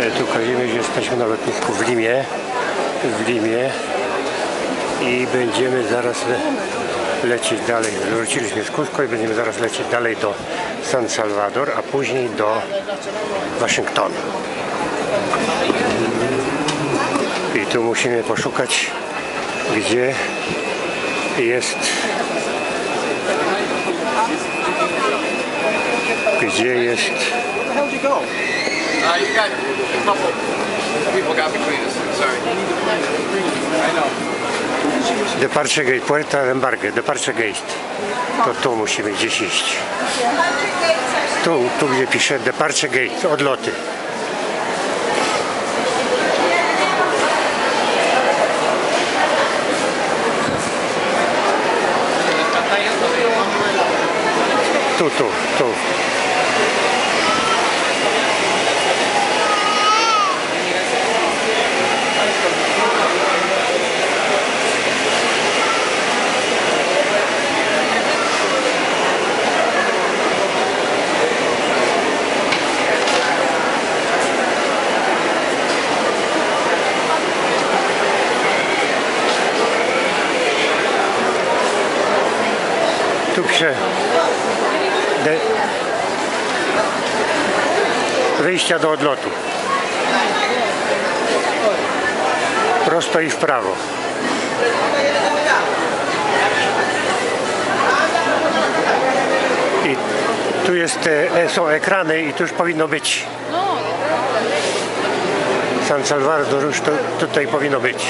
E, Tu Kazimierz jesteśmy na lotnisku w Limie. W Limie. I będziemy zaraz le- lecieć dalej. Wróciliśmy z Cusco i będziemy zaraz lecieć dalej do San Salvador, a później do Waszyngtonu. I tu musimy poszukać, gdzie jest gdzie jest? Uh, you got a couple people got between us. Sorry. I know. Departure Gate, Puerta Embarque, Departure Gate. To tu musimy gdzieś iść. Tu, tu gdzie pisze Departure Gate, odloty. Tu, tu, tu. De, wyjścia do odlotu. Prosto i w prawo. I tu jest, e, są ekrany i tu już powinno być. San Salvador już to, tutaj powinno być.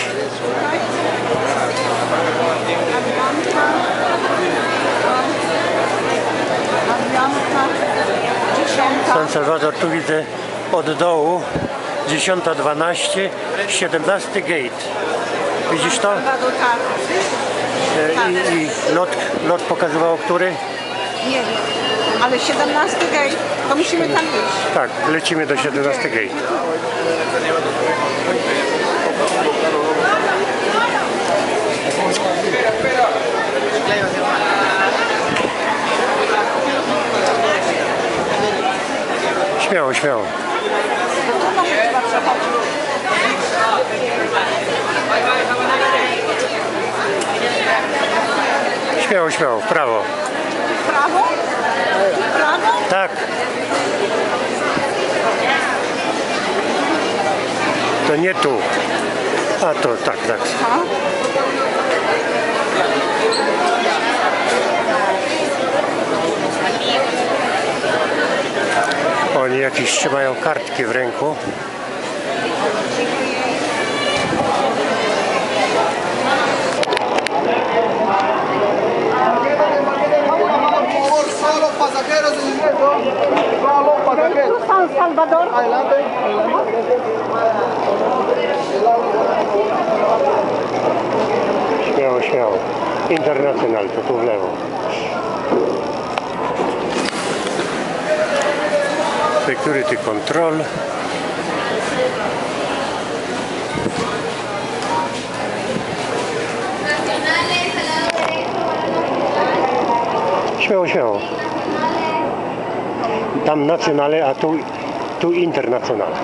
San Salvador tu widzę od dołu 10.12, 17 gate. Widzisz to? E, I, i lot, lot pokazywał który? Nie wiem. Ale 17 gate, to musimy tam iść. Tak, lecimy do 17 gate. Śmiało, śmiało. Śmiało, śmiało, w prawo. W prawo? W prawo? Tak. To nie tu. A to tak, tak. Oni jakieś trzymają kartki w ręku. Salvador? Adelante. Śmiało, śmiało. Internacjonal, to tu w lewo. Security control. Śmiało, śmiało. Tam nacjonale, a tu, tu internacjonale.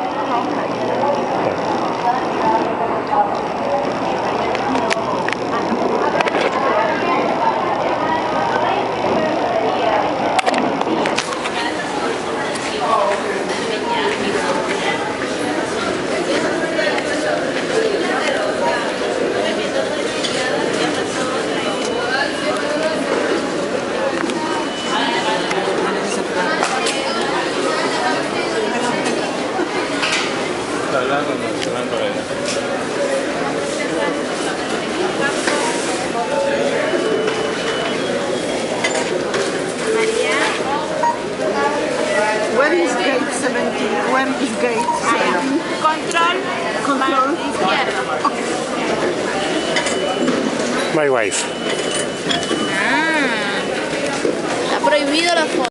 Where is gate 17? Where is gate 17? Control, Control. izquierdo. My wife. Está prohibido la foto.